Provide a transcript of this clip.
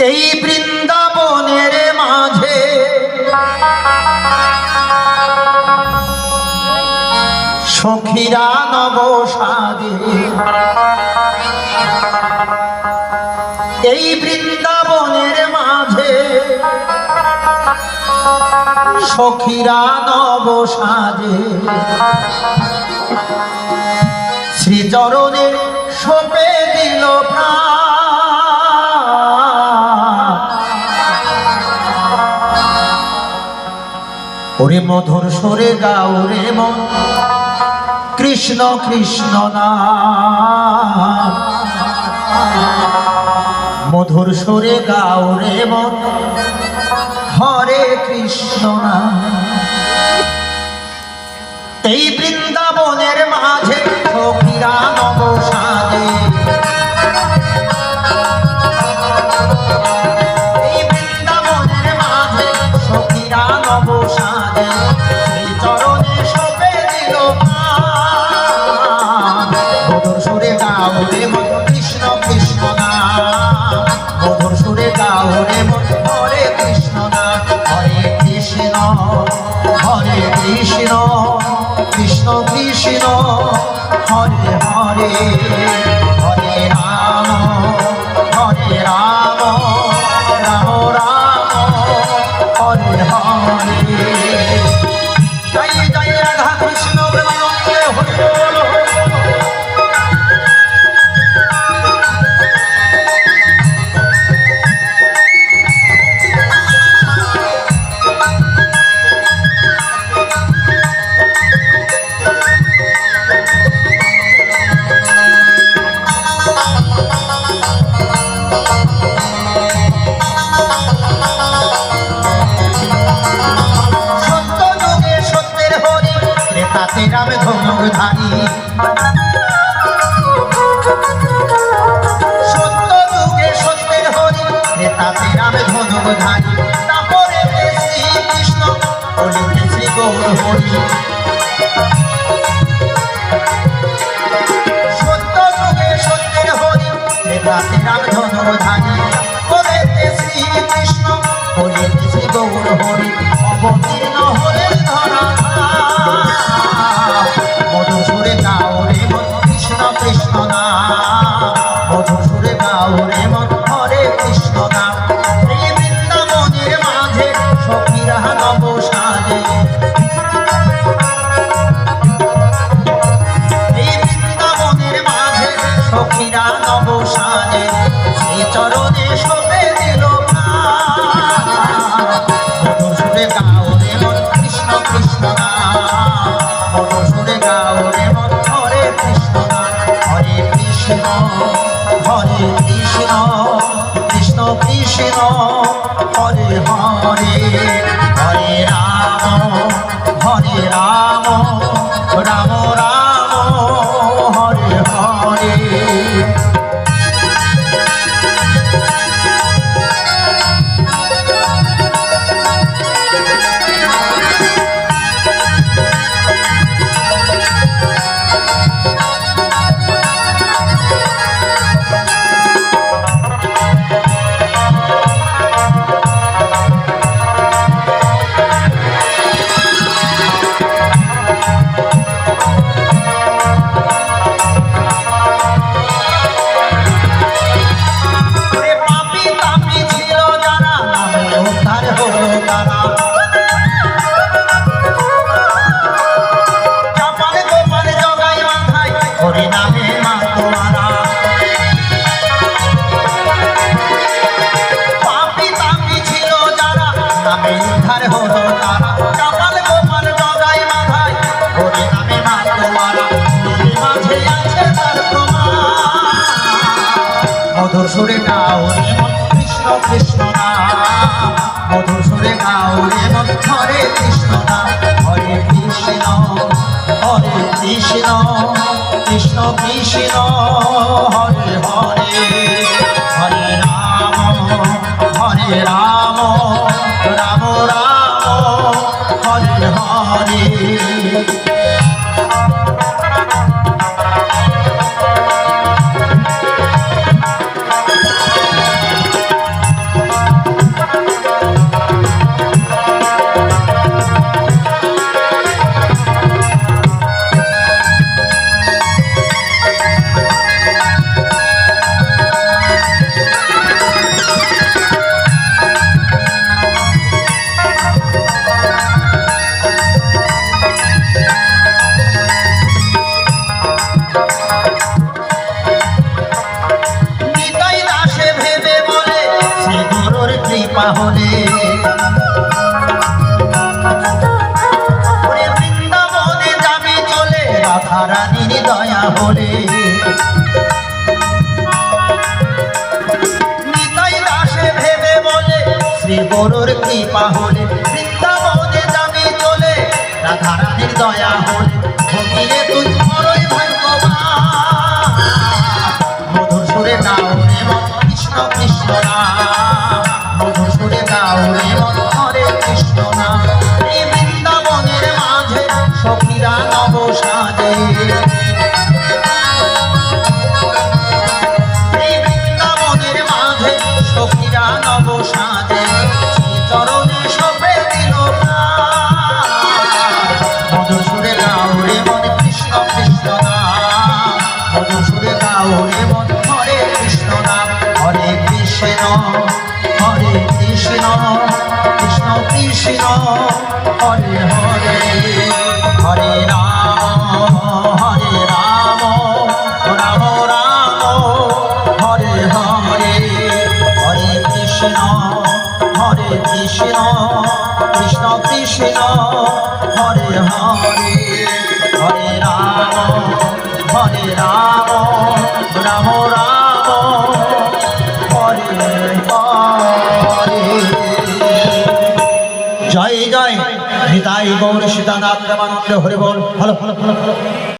এই বৃন্দাবনের মাঝে। সখীরা নব সাদে এই বৃন্দাবনের মাঝে সখীরা নব সাজে শ্রীচরণে সপে ওরে মধুর সরে গাও রে মন। কৃষ্ণ কৃষ্ণ নাম মধুর সরে গাও রে মন। হরে কৃষ্ণ নাম এই বৃন্দাবনের মাঝে সখীরা নব এই বৃন্দাবনের মাঝে সখীরা নব চরণে দিল সুরে গাও রে ধারী। সত্য যুগে সত্যের হরি ক্রেতাতে রামে ধনুক ধারী। তারপরে শ্রী কৃষ্ণ বলিতে শ্রী গৌর হরি? ধারী। বলিতে শ্রী কৃষ্ণ বলিতে শ্রী গৌর হরি? অবতীর্ণ সুরে গাও রে মন, কৃষ্ণ কৃষ্ণ নাম মধুর সুরে গাও রে মন, হরে কৃষ্ণ নাম হরে কৃষ্ণ হরে কৃষ্ণ কৃষ্ণ কৃষ্ণ, হরে হরে হরে রাম হরে রাম। মধুর সুরে গাও রে কৃষ্ণ কৃষ্ণ নাম মধুর সুরে গাও রে হরে কৃষ্ণ নাম হরে কৃষ্ণ হরে কৃষ্ণ কৃষ্ণ কৃষ্ণ। হলে নিতাই দাসে ভেবে বলে, শ্রী গরুর কৃপা হলে বৃন্দাবনে যাবি চলে রাধা রানীর দয়া হলে ভক্তিরে তুই বড়ই ভাগ্যবান। মধুর সুরে গাও রে কৃষ্ণ কৃষ্ণ নাম মধুর সুরে গাও রে সাজে শ্রী চরণে সপে দিল প্রাণ। মধুর সুরে গাও রে মন, কৃষ্ণ কৃষ্ণ নাম মধুর সুরে গাও রে মন, হরে কৃষ্ণ নাম হরে কৃষ্ণ হরে কৃষ্ণ কৃষ্ণ কৃষ্ণ, হরে হরে কৃষ্ণ, হরে কৃষ্ণ কৃষ্ণ কৃষ্ণ, হরে হরে হরে রাম হরে রাম রাম রাম, হরে হরে। জয় জয়, নিতাই গৌর সীতানাথ রামানন্দ হরে বল ভালো ভালো ভালো ভালো